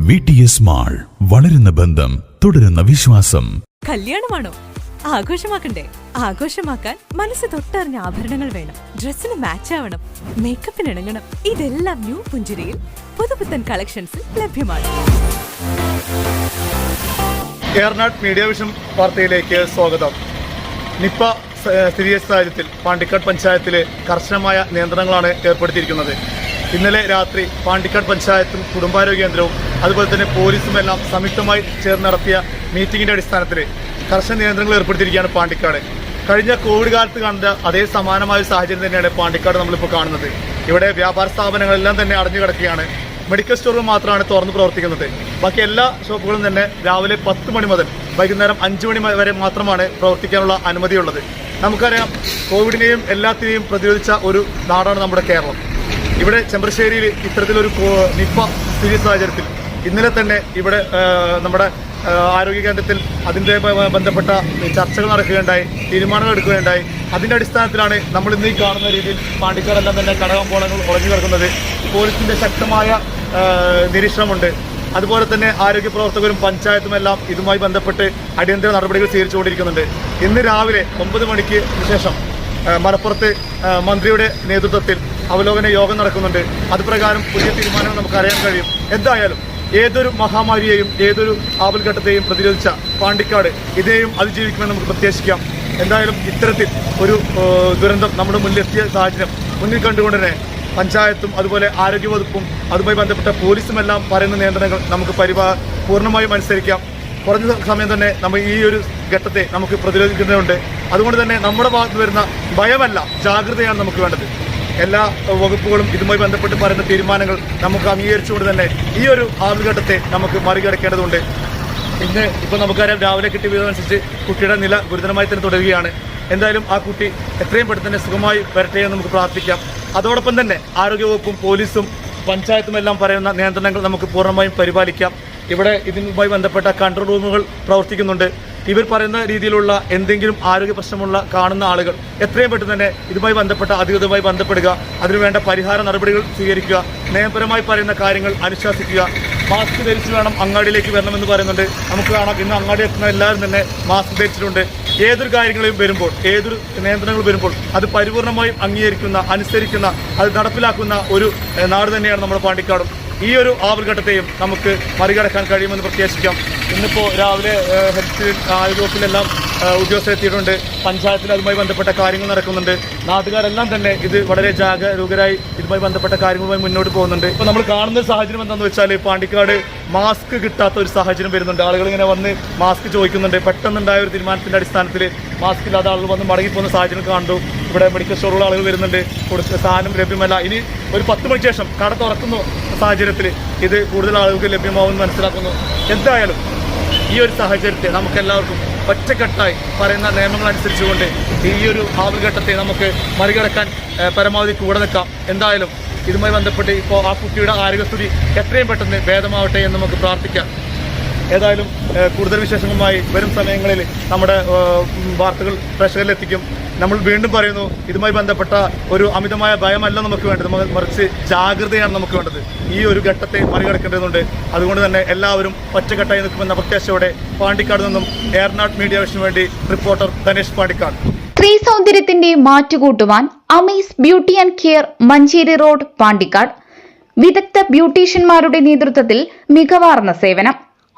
V T S mall വളരുന്ന ബന്ധം തുടരുന്ന വിശ്വാസം. കല്യാണമാണോ? ആഘോഷമാക്കണ്ടേ? ആഘോഷമാക്കാൻ മനസ്സ് തൊട്ടറിഞ്ഞ ആഭരണങ്ങൾ വേണം. ഡ്രസ്സിന് മാച്ച് ആവണം. മേക്കപ്പിന് ഇണങ്ങണം. ഇതെല്ലാം ന്യൂ പുഞ്ചിരിയിൽ പുതുപുത്തൻ കളക്ഷൻസിൽ ലഭ്യമാണ്. ഏർനാട് മീഡിയ വിഷൻ വാർത്തയിലേക്ക് സ്വാഗതം. നിപ്പ സ്ഥിരീകരിച്ച സാഹചര്യത്തിൽ പാണ്ടിക്കാട് പഞ്ചായത്തിൽ കർശനമായ നിയന്ത്രണങ്ങളാണ് ഏർപ്പെടുത്തിയിരിക്കുന്നത്. ഇന്നലെ രാത്രി പാണ്ടിക്കാട് പഞ്ചായത്തും കുടുംബാരോഗ്യ കേന്ദ്രവും അതുപോലെ തന്നെ പോലീസും എല്ലാം സംയുക്തമായി ചേർന്ന് നടത്തിയ മീറ്റിംഗിന്റെ അടിസ്ഥാനത്തിൽ കർശന നിയന്ത്രണങ്ങൾ ഏർപ്പെടുത്തിയിരിക്കുകയാണ് പാണ്ടിക്കാട്. കഴിഞ്ഞ കോവിഡ് കാലത്ത് കണ്ട അതേ സമാനമായ സാഹചര്യം തന്നെയാണ് പാണ്ടിക്കാട് നമ്മളിപ്പോൾ കാണുന്നത്. ഇവിടെ വ്യാപാര സ്ഥാപനങ്ങളെല്ലാം തന്നെ അടഞ്ഞു കിടക്കുകയാണ്. മെഡിക്കൽ സ്റ്റോറുകൾ മാത്രമാണ് തുറന്ന് പ്രവർത്തിക്കുന്നത്. ബാക്കി എല്ലാ ഷോപ്പുകളും തന്നെ രാവിലെ പത്ത് മണി മുതൽ വൈകുന്നേരം അഞ്ച് മണി വരെ മാത്രമാണ് പ്രവർത്തിക്കാനുള്ള അനുമതിയുള്ളത്. നമുക്കറിയാം കോവിഡിനെയും എല്ലാത്തിനെയും പ്രതിരോധിച്ച ഒരു നാടാണ് നമ്മുടെ കേരളം. ഇവിടെ ചെമ്പ്രശ്ശേരിയിൽ ഇത്തരത്തിലൊരു നിപ്പ സ്ഥിതി സാഹചര്യത്തിൽ. ഇന്നലെ തന്നെ ഇവിടെ നമ്മുടെ ആരോഗ്യ കേന്ദ്രത്തിൽ അതിന്റെ ബന്ധപ്പെട്ട ചർച്ചകൾ നടക്കുകയുണ്ടായി തീരുമാനങ്ങൾ എടുക്കുകയുണ്ടായി. അതിന്റെ അടിസ്ഥാനത്തിലാണ് നമ്മൾ ഇന്ന് ഈ കാണുന്ന രീതിയിൽ പാണ്ടിക്കാരെല്ലാം തന്നെ കടകമ്പോളങ്ങൾ ഉറഞ്ഞു കിടക്കുന്നത്. പോലീസിന്റെ ശക്തമായ നിരീക്ഷണമുണ്ട്. അതുപോലെ തന്നെ ആരോഗ്യ പ്രവർത്തകരും പഞ്ചായത്തും എല്ലാം ഇതുമായി ബന്ധപ്പെട്ട് അടിയന്തര നടപടികൾ സ്വീകരിച്ചുകൊണ്ടിരിക്കുന്നുണ്ട്. ഇന്ന് രാവിലെ ഒമ്പത് മണിക്ക് ശേഷം മലപ്പുറത്ത് മന്ത്രിയുടെ നേതൃത്വത്തിൽ അവലോകന യോഗം നടക്കുന്നുണ്ട്. അത് പ്രകാരം പുതിയ തീരുമാനങ്ങൾ നമുക്ക് അറിയാൻ കഴിയും. എന്തായാലും ഏതൊരു മഹാമാരിയെയും ഏതൊരു ആപൽഘട്ടത്തെയും പ്രതിരോധിച്ച പാണ്ടിക്കാട് ഇതേയും അതിജീവിക്കുമെന്ന് നമുക്ക് പ്രത്യാശിക്കാം. എന്തായാലും ഇത്തരത്തിൽ ഒരു ദുരന്തം നമ്മുടെ മുന്നിലെത്തിയ സാഹചര്യം മുന്നിൽ കണ്ടുകൊണ്ട് തന്നെ പഞ്ചായത്തും അതുപോലെ ആരോഗ്യവകുപ്പും അതുമായി ബന്ധപ്പെട്ട പോലീസും എല്ലാം പറയുന്ന നിയന്ത്രണങ്ങൾ നമുക്ക് പരിപാ പൂർണമായും അനുസരിക്കാം. കുറഞ്ഞ സമയം തന്നെ നമ്മൾ ഈ ഒരു ഘട്ടത്തെ നമുക്ക് പ്രതിരോധിക്കുന്നുണ്ട് അതുകൊണ്ട് തന്നെ നമ്മുടെ ഭാഗത്ത് വരുന്ന ഭയമല്ല ജാഗ്രതയാണ് നമുക്ക് വേണ്ടത്. എല്ലാ വകുപ്പുകളും ഇതുമായി ബന്ധപ്പെട്ട് പറയുന്ന തീരുമാനങ്ങൾ നമുക്ക് അംഗീകരിച്ചുകൊണ്ട് തന്നെ ഈ ഒരു ആദ്യഘട്ടത്തെ നമുക്ക് മറികടക്കേണ്ടതുണ്ട്. ഇന്ന് ഇപ്പോൾ നമുക്കറിയാം രാവിലെ കിട്ടിയ വിധമനുസരിച്ച് കുട്ടിയുടെ നില ഗുരുതരമായി തന്നെ തുടരുകയാണ്. എന്തായാലും ആ കുട്ടി എത്രയും പെട്ടെന്ന് തന്നെ സുഖമായി വരട്ടെ എന്ന് നമുക്ക് പ്രാർത്ഥിക്കാം. അതോടൊപ്പം തന്നെ ആരോഗ്യവകുപ്പും പോലീസും പഞ്ചായത്തും എല്ലാം പറയുന്ന നിയന്ത്രണങ്ങൾ നമുക്ക് പൂർണമായും പരിപാലിക്കാം. ഇവിടെ ഇതുമായി ബന്ധപ്പെട്ട കൺട്രോൾ റൂമുകൾ പ്രവർത്തിക്കുന്നുണ്ട്. ഇവർ പറയുന്ന രീതിയിലുള്ള എന്തെങ്കിലും ആരോഗ്യ പ്രശ്നമുള്ള കാണുന്ന ആളുകൾ എത്രയും പെട്ടെന്ന് തന്നെ ഇതുമായി ബന്ധപ്പെട്ട അധികൃതരുമായി ബന്ധപ്പെടുക. അതിനുവേണ്ട പരിഹാര നടപടികൾ സ്വീകരിക്കുക. നിയമപരമായി പറയുന്ന കാര്യങ്ങൾ അനുശാസിക്കുക. മാസ്ക് ധരിച്ച് വേണം അങ്ങാടിയിലേക്ക് വരണമെന്ന് പറയുന്നുണ്ട്. നമുക്ക് കാണാം ഇന്ന് അങ്ങാടി എത്തുന്ന എല്ലാവരും തന്നെ മാസ്ക് ധരിച്ചിട്ടുണ്ട്. ഏതൊരു കാര്യങ്ങളെയും വരുമ്പോൾ ഏതൊരു നിയന്ത്രണങ്ങൾ വരുമ്പോൾ അത് പരിപൂർണമായും അംഗീകരിക്കുന്ന അനുസരിക്കുന്ന അത് നടപ്പിലാക്കുന്ന ഒരു നാട് തന്നെയാണ് നമ്മുടെ പാണ്ടിക്കാടും. ഈ ഒരു ആവർഘട്ടത്തെയും നമുക്ക് മറികടക്കാൻ കഴിയുമെന്ന് പ്രത്യാശിക്കാം ഇന്നിപ്പോൾ രാവിലെ ഹെൽത്ത് ആരോഗ്യവകുപ്പിലെല്ലാം ഏഹ്, ഉദ്യോഗസ്ഥരെത്തിയിട്ടുണ്ട് പഞ്ചായത്തിൽ അതുമായി ബന്ധപ്പെട്ട കാര്യങ്ങൾ നടക്കുന്നുണ്ട്. നാട്ടുകാരെല്ലാം തന്നെ ഇത് വളരെ ജാഗരൂകരായി ഇതുമായി ബന്ധപ്പെട്ട കാര്യങ്ങളുമായി മുന്നോട്ട് പോകുന്നുണ്ട്. ഇപ്പോൾ നമ്മൾ കാണുന്ന സാഹചര്യം എന്താണെന്ന് വെച്ചാൽ പാണ്ടിക്കാട് മാസ്ക് കിട്ടാത്ത ഒരു സാഹചര്യം വരുന്നുണ്ട്. ആളുകൾ ഇങ്ങനെ വന്ന് മാസ്ക് ചോദിക്കുന്നുണ്ട്. പെട്ടെന്നുണ്ടായ ഒരു തീരുമാനത്തിന്റെ അടിസ്ഥാനത്തിൽ മാസ്ക് ഇല്ലാതെ ആളുകൾ വന്ന് മടങ്ങിപ്പോകുന്ന സാഹചര്യം കണ്ടു ഇവിടെ മെഡിക്കൽ സ്റ്റോറുള്ള ആളുകൾ വരുന്നുണ്ട്. കൊടുത്ത സാധനം ലഭ്യമല്ല. ഇനി ഒരു പത്ത് മണിക്ക് ശേഷം കട തുറക്കുന്ന സാഹചര്യത്തിൽ ഇത് കൂടുതൽ ആളുകൾക്ക് ലഭ്യമാവുമെന്ന് മനസ്സിലാക്കുന്നു. എന്തായാലും ഈ ഒരു സാഹചര്യത്തെ നമുക്ക് എല്ലാവർക്കും ഒറ്റക്കെട്ടായി പറയുന്ന നിയമങ്ങൾ അനുസരിച്ചുകൊണ്ട് ഈ ഒരു ആവൽഘട്ടത്തെ നമുക്ക് മറികടക്കാൻ പരമാവധി കൂടെ നിൽക്കാം. എന്തായാലും ഇതുമായി ബന്ധപ്പെട്ട് ഇപ്പോൾ ആ കുട്ടിയുടെ ആരോഗ്യസ്ഥിതി എത്രയും പെട്ടെന്ന് ഭേദമാവട്ടെ എന്ന് നമുക്ക് പ്രാർത്ഥിക്കാം. ഏതായാലും കൂടുതൽ വിശേഷങ്ങളുമായി വരും സമയങ്ങളിൽ നമ്മുടെ വാർത്തകൾ പ്രേക്ഷകരിലെത്തിക്കും. നമ്മൾ വീണ്ടും പറയുന്നു ഇതുമായി ബന്ധപ്പെട്ട ഒരു അമിതമായ ഭയമല്ല നമുക്ക് വേണ്ടത്. മറിച്ച് ജാഗ്രതയാണ് നമുക്ക് വേണ്ടത്. ഈ ഒരു ഘട്ടത്തെ മറികടക്കേണ്ടതുണ്ട്. അതുകൊണ്ട് തന്നെ എല്ലാവരും ഒറ്റക്കെട്ടായി നിൽക്കുമെന്ന പ്രത്യാശയോടെ പാണ്ടിക്കാട് നിന്നും എയർനാട് മീഡിയ വിഷന് വേണ്ടി റിപ്പോർട്ടർ ധനേഷ് പാണ്ടിക്കാട്. സ്ത്രീ സൗന്ദര്യത്തിന്റെ മാറ്റുകൂട്ടുവാൻ Amaze beauty and care Manjeri road Pandikkad. വിദഗ്ധ ബ്യൂട്ടീഷ്യന്മാരുടെ നേതൃത്വത്തിൽ മികവാർന്ന സേവനം.